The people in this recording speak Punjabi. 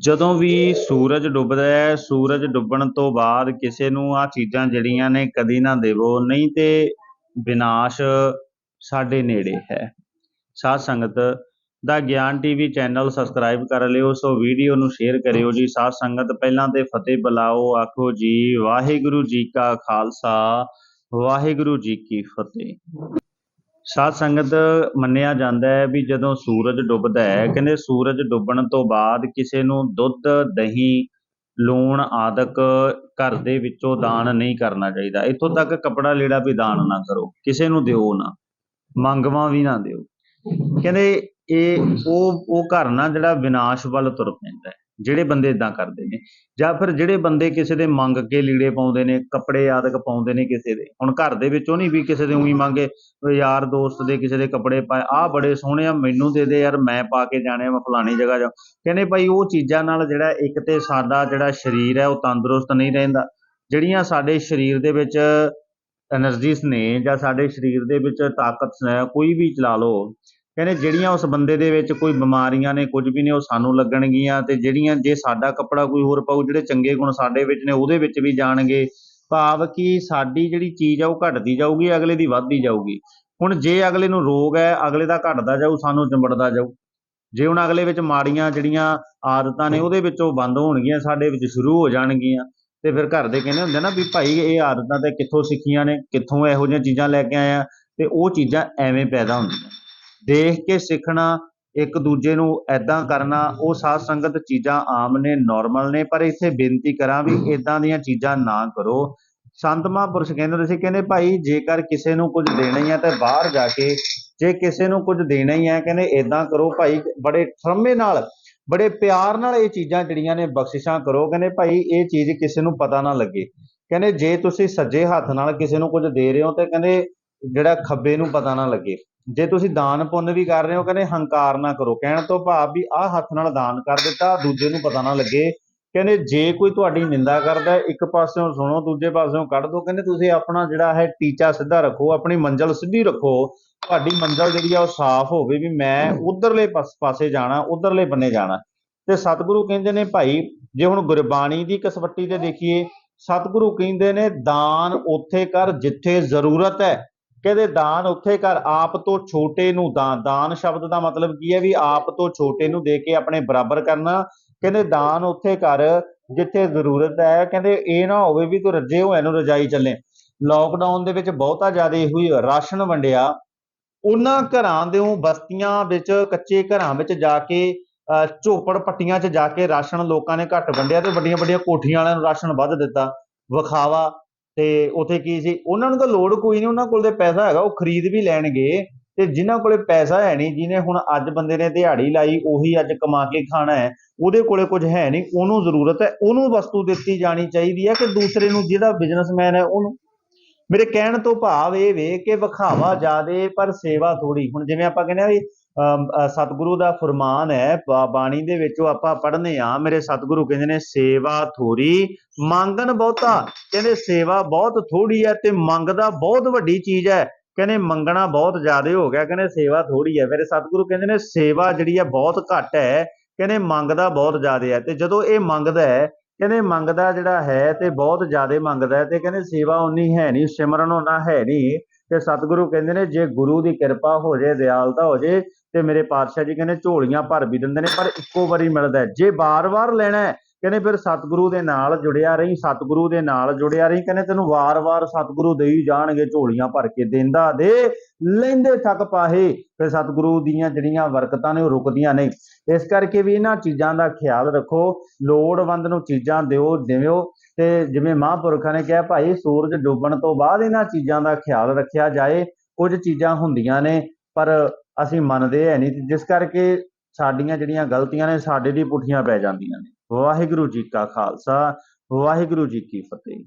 ਜਦੋਂ ਵੀ ਸੂਰਜ ਡੁੱਬਦਾ ਹੈ, ਸੂਰਜ ਡੁੱਬਣ ਤੋਂ ਬਾਅਦ ਕਿਸੇ ਨੂੰ ਆਹ ਚੀਜ਼ਾਂ ਜਿਹੜੀਆਂ ਨੇ ਕਦੀ ਨਾ ਦੇਵੋ, ਨਹੀਂ ਤੇ ਵਿਨਾਸ਼ ਸਾਡੇ ਨੇੜੇ ਹੈ। ਸਾਧ ਸੰਗਤ ਦਾ ਗਿਆਨ ਟੀਵੀ ਚੈਨਲ ਸਬਸਕ੍ਰਾਈਬ ਕਰ ਲਿਓ, ਸੋ ਵੀਡੀਓ ਨੂੰ ਸ਼ੇਅਰ ਕਰਿਓ ਜੀ। ਸਾਧ ਸੰਗਤ, ਪਹਿਲਾਂ ਤੇ ਫਤਿਹ ਬੁਲਾਓ, ਆਖੋ ਜੀ, ਵਾਹਿਗੁਰੂ ਜੀ ਕਾ ਖਾਲਸਾ, ਵਾਹਿਗੁਰੂ ਜੀ ਕੀ ਫਤਿਹ। ਸਾਧ ਸੰਗਤ ਮੰਨਿਆ ਜਾਂਦਾ ਹੈ ਵੀ ਜਦੋਂ ਸੂਰਜ ਡੁੱਬਦਾ ਹੈ, ਕਹਿੰਦੇ ਸੂਰਜ ਡੁੱਬਣ ਤੋਂ ਬਾਅਦ ਕਿਸੇ ਨੂੰ ਦੁੱਧ, ਦਹੀਂ, ਲੂਣ ਆਦਿਕ ਘਰ ਦੇ ਵਿੱਚੋਂ ਦਾਨ ਨਹੀਂ ਕਰਨਾ ਚਾਹੀਦਾ। ਇੱਥੋਂ ਤੱਕ ਕੱਪੜਾ ਲੀੜਾ ਵੀ ਦਾਨ ਨਾ ਕਰੋ। ਕਿਸੇ ਨੂੰ ਦਿਓ ਨਾ। ਮੰਗਵਾ ਵੀ ਨਾ ਦਿਓ। ਕਹਿੰਦੇ ਇਹ, ਉਹ ਉਹ ਘਰ ਨਾ ਜਿਹੜਾ ਵਿਨਾਸ਼ ਵੱਲ ਤੁਰ ਪੈਂਦਾ ਹੈ। ਜਿਹੜੇ ਬੰਦੇ ਇਦਾਂ ਕਰਦੇ ਨੇ, ਜਾਂ ਫਿਰ ਜਿਹੜੇ ਬੰਦੇ ਕਿਸੇ ਦੇ ਮੰਗ ਕੇ ਲੀੜੇ ਪਾਉਂਦੇ ਨੇ, ਕੱਪੜੇ ਆਦਿਕ ਪਾਉਂਦੇ ਨੇ ਕਿਸੇ ਦੇ, ਹੁਣ ਘਰ ਦੇ ਵਿੱਚ ਉਹ ਨਹੀਂ ਵੀ ਕਿਸੇ ਦੇ ਉਹੀ ਮੰਗੇ ਯਾਰ ਦੋਸਤ ਦੇ ਕਿਸੇ ਦੇ ਕੱਪੜੇ ਪਾਏ, ਆਹ ਬੜੇ ਸੋਹਣੇ ਆ, ਮੈਨੂੰ ਦੇ ਦੇ ਯਾਰ, ਮੈਂ ਪਾ ਕੇ ਜਾਣੇ ਆ, ਮੈਂ ਫਲਾਣੀ ਜਗ੍ਹਾ ਜਾ ਕਹਿੰਦੇ ਭਾਈ ਉਹ ਚੀਜ਼ਾਂ ਨਾਲ ਜਿਹੜਾ ਇੱਕ ਤੇ ਸਾਡਾ ਜਿਹੜਾ ਸਰੀਰ ਹੈ, ਉਹ ਤੰਦਰੁਸਤ ਨਹੀਂ ਰਹਿੰਦਾ। ਜਿਹੜੀਆਂ ਸਾਡੇ ਸਰੀਰ ਦੇ ਵਿੱਚ એનર્ਜੀਸ ਨੇ ਜਾਂ ਸਾਡੇ ਸਰੀਰ ਦੇ ਵਿੱਚ ਤਾਕਤ ਹੈ ਕੋਈ ਵੀ ਚਲਾ ਲਓ ਕਹਿੰਦੇ ਜਿਹੜੀਆਂ ਉਸ ਬੰਦੇ ਦੇ ਵਿੱਚ ਕੋਈ ਬਿਮਾਰੀਆਂ ਨੇ, ਕੁਝ ਵੀ ਨੇ, ਉਹ ਸਾਨੂੰ ਲੱਗਣਗੀਆਂ ਤੇ ਜਿਹੜੀਆਂ ਜੇ ਸਾਡਾ ਕੱਪੜਾ ਕੋਈ ਹੋਰ ਪਾਊ, ਜਿਹੜੇ ਚੰਗੇ ਗੁਣ ਸਾਡੇ ਵਿੱਚ ਨੇ, ਉਹਦੇ ਵਿੱਚ ਵੀ ਜਾਣਗੇ। ਭਾਵ ਕਿ ਸਾਡੀ ਜਿਹੜੀ ਚੀਜ਼ ਆ, ਉਹ ਘਟਦੀ ਜਾਊਗੀ, ਅਗਲੇ ਦੀ ਵੱਧਦੀ ਜਾਊਗੀ। ਹੁਣ ਜੇ ਅਗਲੇ ਨੂੰ ਰੋਗ ਹੈ, ਅਗਲੇ ਦਾ ਘਟਦਾ ਜਾਊ, ਸਾਨੂੰ ਚੰਬੜਦਾ ਜਾਊ। ਜੇ ਹੁਣ ਅਗਲੇ ਵਿੱਚ ਮਾੜੀਆਂ ਜਿਹੜੀਆਂ ਆਦਤਾਂ ਨੇ, ਉਹਦੇ ਵਿੱਚੋਂ ਬੰਦ ਹੋਣਗੀਆਂ, ਸਾਡੇ ਵਿੱਚ ਸ਼ੁਰੂ ਹੋ ਜਾਣਗੀਆਂ। ਤੇ ਫਿਰ ਘਰ ਦੇ ਕਹਿੰਦੇ ਹੁੰਦੇ ਨਾ ਵੀ ਭਾਈ, ਇਹ ਆਦਤਾਂ ਤੇ ਕਿੱਥੋਂ ਸਿੱਖੀਆਂ ਨੇ, ਕਿੱਥੋਂ ਇਹੋ ਜਿਹੀਆਂ ਚੀਜ਼ਾਂ ਲੈ ਕੇ ਆਇਆ ਤੇ ਉਹ ਚੀਜ਼ਾਂ ਐਵੇਂ ਪੈਦਾ ਹੁੰਦੀਆਂ। ਦੇਖ ਕੇ ਸਿੱਖਣਾ, ਇੱਕ ਦੂਜੇ ਨੂੰ ਐਦਾਂ ਕਰਨਾ, ਉਹ ਸਾਧ ਸੰਗਤ ਚੀਜ਼ਾਂ ਆਮ ਨੇ ਨਾਰਮਲ ਨੇ, ਪਰ ਇੱਥੇ ਬੇਨਤੀ ਕਰਾਂ ਵੀ ਇਦਾਂ ਦੀਆਂ ਚੀਜ਼ਾਂ ਨਾ ਕਰੋ। ਸੰਤ ਮਹਾਂਪੁਰਸ਼ ਕਹਿੰਦੇ ਹੁੰਦੇ ਸੀ, ਕਹਿੰਦੇ ਭਾਈ ਜੇਕਰ ਕਿਸੇ ਨੂੰ ਕੁਝ ਦੇਣਾ ਹੀ ਹੈ ਤਾਂ ਬਾਹਰ ਜਾ ਕੇ, ਜੇ ਕਿਸੇ ਨੂੰ ਕੁਝ ਦੇਣਾ ਹੀ ਹੈ, ਕਹਿੰਦੇ ਇਦਾਂ ਕਰੋ ਭਾਈ, ਬੜੇ ਠਰਮੇ ਨਾਲ, ਬੜੇ ਪਿਆਰ ਨਾਲ ਇਹ ਚੀਜ਼ਾਂ ਜਿਹੜੀਆਂ ਨੇ ਬਖਸ਼ਿਸ਼ਾਂ ਕਰੋ, ਕਹਿੰਦੇ ਭਾਈ ਇਹ ਚੀਜ਼ ਕਿਸੇ ਨੂੰ ਪਤਾ ਨਾ ਲੱਗੇ। ਕਹਿੰਦੇ ਜੇ ਤੁਸੀਂ ਸੱਜੇ ਹੱਥ ਨਾਲ ਕਿਸੇ ਨੂੰ ਕੁਝ ਦੇ ਰਹੇ ਹੋ ਤੇ ਕਹਿੰਦੇ ਜਿਹੜਾ ਖੱਬੇ ਨੂੰ ਪਤਾ ਨਾ ਲੱਗੇ। ਜੇ ਤੁਸੀਂ ਦਾਨ ਪੁੰਨ ਵੀ ਕਰ ਰਹੇ ਹੋ, ਕਹਿੰਦੇ ਹੰਕਾਰ ਨਾ ਕਰੋ। ਕਹਿਣ ਤੋਂ ਭਾਵ ਵੀ ਆਹ ਹੱਥ ਨਾਲ ਦਾਨ ਕਰ ਦਿੱਤਾ, ਦੂਜੇ ਨੂੰ ਪਤਾ ਨਾ ਲੱਗੇ। ਕਹਿੰਦੇ ਜੇ ਕੋਈ ਤੁਹਾਡੀ ਨਿੰਦਾ ਕਰਦਾ, ਇੱਕ ਪਾਸਿਓਂ ਸੁਣੋ, ਦੂਜੇ ਪਾਸਿਓਂ ਕੱਢ ਦੋ। ਕਹਿੰਦੇ ਤੁਸੀਂ ਆਪਣਾ ਜਿਹੜਾ ਹੈ ਟੀਚਾ ਸਿੱਧਾ ਰੱਖੋ, ਆਪਣੀ ਮੰਜ਼ਲ ਸਿੱਧੀ ਰੱਖੋ। ਤੁਹਾਡੀ ਮੰਜ਼ਲ ਜਿਹੜੀ ਆ ਉਹ ਸਾਫ਼ ਹੋਵੇ ਵੀ ਮੈਂ ਉਧਰਲੇ ਪਾਸੇ ਜਾਣਾ, ਉਧਰਲੇ ਬੰਨੇ ਜਾਣਾ। ਤੇ ਸਤਿਗੁਰੂ ਕਹਿੰਦੇ ਨੇ, ਭਾਈ, ਜੇ ਹੁਣ ਗੁਰਬਾਣੀ ਦੀ ਕਸਵੱਟੀ ਤੇ ਦੇਖੀਏ, ਸਤਿਗੁਰੂ ਕਹਿੰਦੇ ਨੇ, ਦਾਨ ਉੱਥੇ ਕਰ ਜਿੱਥੇ ਜ਼ਰੂਰਤ ਹੈ। ਕਹਿੰਦੇ ਦਾਨ ਉੱਥੇ ਕਰ, ਆਪ ਤੋਂ ਛੋਟੇ ਨੂੰ ਦਾਨ। ਦਾਨ ਸ਼ਬਦ ਦਾ ਮਤਲਬ ਕੀ ਹੈ ਵੀ ਆਪ ਤੋਂ ਛੋਟੇ ਨੂੰ ਦੇ ਕੇ ਆਪਣੇ ਬਰਾਬਰ ਕਰਨਾ। ਕਹਿੰਦੇ ਦਾਨ ਉੱਥੇ ਕਰ ਜਿੱਥੇ ਜ਼ਰੂਰਤ ਹੈ। ਕਹਿੰਦੇ ਇਹ ਨਾ ਹੋਵੇ ਵੀ ਤੂੰ ਰੱਜੇ ਹੋਇਆ ਨੂੰ ਰਜਾਈ ਚੱਲੇ। ਲੋਕਡਾਊਨ ਦੇ ਵਿੱਚ ਬਹੁਤਾ ਜ਼ਿਆਦਾ ਇਹੋ ਹੀ ਰਾਸ਼ਨ ਵੰਡਿਆ। ਉਹਨਾਂ ਘਰਾਂ ਦੇ ਬਸਤੀਆਂ ਵਿੱਚ, ਕੱਚੇ ਘਰਾਂ ਵਿੱਚ ਜਾ ਕੇ ਝੋਪੜ ਪੱਟੀਆਂ 'ਚ ਜਾ ਕੇ ਰਾਸ਼ਨ ਲੋਕਾਂ ਨੇ ਘੱਟ ਵੰਡਿਆ ਤੇ ਵੱਡੀਆਂ ਵੱਡੀਆਂ ਕੋਠੀਆਂ ਵਾਲਿਆਂ ਨੂੰ ਰਾਸ਼ਨ ਵੱਧ ਦਿੱਤਾ। ਵਿਖਾਵਾ ਤੇ ਉਥੇ ਕੀ ਸੀ? ਉਹਨਾਂ ਨੂੰ ਤਾਂ ਲੋੜ ਕੋਈ ਨਹੀਂ, ਉਹਨਾਂ ਕੋਲ ਤੇ ਪੈਸਾ ਹੈਗਾ, ਉਹ ਖਰੀਦ ਵੀ ਲੈਣਗੇ ਤੇ ਜਿਨ੍ਹਾਂ ਕੋਲੇ ਪੈਸਾ ਹੈ ਨਹੀਂ, ਜਿਹਨੇ ਹੁਣ ਅੱਜ ਬੰਦੇ ਨੇ ਦਿਹਾੜੀ ਲਾਈ, ਉਹੀ ਅੱਜ ਕਮਾ ਕੇ ਖਾਣਾ ਹੈ, ਉਹਦੇ ਕੋਲੇ ਕੁਝ ਹੈ ਨਹੀਂ, ਉਹਨੂੰ ਜ਼ਰੂਰਤ ਹੈ, ਉਹਨੂੰ ਵਸਤੂ ਦਿੱਤੀ ਜਾਣੀ ਚਾਹੀਦੀ ਹੈ ਕਿ ਦੂਸਰੇ ਨੂੰ ਜਿਹੜਾ ਬਿਜ਼ਨਸਮੈਨ ਹੈ ਉਹਨੂੰ? ਮੇਰੇ ਕਹਿਣ ਤੋਂ ਭਾਵ ਇਹ ਵੇ ਕਿ ਵਿਖਾਵਾ ਜ਼ਿਆਦੇ, ਪਰ ਸੇਵਾ ਥੋੜੀ ਹੁਣ ਜਿਵੇਂ ਆਪਾਂ ਕਹਿੰਦੇ ਆ ਵੀ ਸਤਿਗੁਰੂ ਦਾ ਫਰਮਾਨ ਹੈ ਬਾਣੀ ਦੇ ਵਿੱਚੋਂ ਆਪਾਂ ਪੜ੍ਹਨੇ ਆ, ਮੇਰੇ ਸਤਿਗੁਰੂ ਕਹਿੰਦੇ ਨੇ, ਸੇਵਾ ਥੋੜੀ ਮੰਗਣ ਬਹੁਤਾ। ਕਹਿੰਦੇ ਸੇਵਾ ਬਹੁਤ ਥੋੜੀ ਹੈ ਤੇ ਮੰਗਦਾ ਬਹੁਤ ਵੱਡੀ ਚੀਜ਼ ਹੈ। ਕਹਿੰਦੇ ਮੰਗਣਾ ਬਹੁਤ ਜ਼ਿਆਦਾ ਹੋ ਗਿਆ, ਕਹਿੰਦੇ ਸੇਵਾ ਥੋੜੀ ਹੈ। ਮੇਰੇ ਸਤਿਗੁਰੂ ਕਹਿੰਦੇ ਨੇ, ਸੇਵਾ ਜਿਹੜੀ ਹੈ ਬਹੁਤ ਘੱਟ ਹੈ, ਕਹਿੰਦੇ ਮੰਗਦਾ ਬਹੁਤ ਜ਼ਿਆਦਾ ਹੈ। ਤੇ ਜਦੋਂ ਇਹ ਮੰਗਦਾ ਹੈ, ਕਹਿੰਦੇ ਮੰਗਦਾ ਜਿਹੜਾ ਹੈ ਤੇ ਬਹੁਤ ਜ਼ਿਆਦਾ ਮੰਗਦਾ ਹੈ ਤੇ ਕਹਿੰਦੇ ਸੇਵਾ ਉਨੀ ਹੈ ਨਹੀਂ, ਸਿਮਰਨ ਉਹਨਾਂ ਹੈ ਨਹੀਂ। ਤੇ ਸਤਿਗੁਰੂ ਕਹਿੰਦੇ ਨੇ, ਜੇ ਗੁਰੂ ਦੀ ਕਿਰਪਾ ਹੋ ਜੇ, ਦਿਆਲਤਾ ਹੋ ਜੇ, ਤੇ ਮੇਰੇ ਪਾਤਸ਼ਾਹ ਜੀ ਕਹਿੰਦੇ ਝੋਲੀਆਂ ਭਰ ਵੀ ਦਿੰਦੇ ਨੇ, ਪਰ ਇੱਕੋ ਵਾਰੀ ਮਿਲਦਾ ਜੇ ਬਾਰ-ਬਾਰ ਲੈਣਾ ਕਹਿੰਦੇ ਫਿਰ ਸਤਿਗੁਰੂ ਦੇ ਨਾਲ ਜੁੜਿਆ ਰਹੀ, ਸਤਿਗੁਰੂ ਦੇ ਨਾਲ ਜੁੜਿਆ ਰਹੀ, ਕਹਿੰਦੇ ਤੈਨੂੰ ਵਾਰ-ਵਾਰ ਸਤਿਗੁਰੂ ਦੇਈ ਜਾਣਗੇ, ਝੋਲੀਆਂ ਭਰ ਕੇ ਦਿੰਦਾ ਦੇ, ਲੈਂਦੇ ਥੱਕ ਪਾਹੇ, ਫਿਰ ਸਤਿਗੁਰੂ ਦੀਆਂ ਜਿਹੜੀਆਂ ਵਰਕਤਾਂ ਨੇ, ਉਹ ਰੁਕਦੀਆਂ ਨਹੀਂ। ਇਸ ਕਰਕੇ ਵੀ ਇਹਨਾਂ ਚੀਜ਼ਾਂ ਦਾ ਖਿਆਲ ਰੱਖੋ, ਲੋੜਵੰਦ ਨੂੰ ਚੀਜ਼ਾਂ ਦਿਓ, ਦਿਵਿਓ। ਤੇ ਜਿਵੇਂ ਮਹਾਂਪੁਰਖਾਂ ਨੇ ਕਿਹਾ, ਭਾਈ ਸੂਰਜ ਡੁੱਬਣ ਤੋਂ ਬਾਅਦ ਇਹਨਾਂ ਚੀਜ਼ਾਂ ਦਾ ਖਿਆਲ ਰੱਖਿਆ ਜਾਏ, ਕੁਝ ਚੀਜ਼ਾਂ ਹੁੰਦੀਆਂ ਨੇ, ਪਰ ਅਸੀਂ ਮੰਨਦੇ ਹੈ ਨਹੀਂ ਜਿਸ ਕਰਕੇ ਸਾਡੀਆਂ ਜਿਹੜੀਆਂ ਗਲਤੀਆਂ ਨੇ, ਸਾਡੇ ਦੀ ਪੁੱਠੀਆਂ ਪੈ ਜਾਂਦੀਆਂ ਨੇ। ਵਾਹਿਗੁਰੂ ਜੀ ਕਾ ਖਾਲਸਾ, ਵਾਹਿਗੁਰੂ ਜੀ ਕੀ ਫਤਿਹ।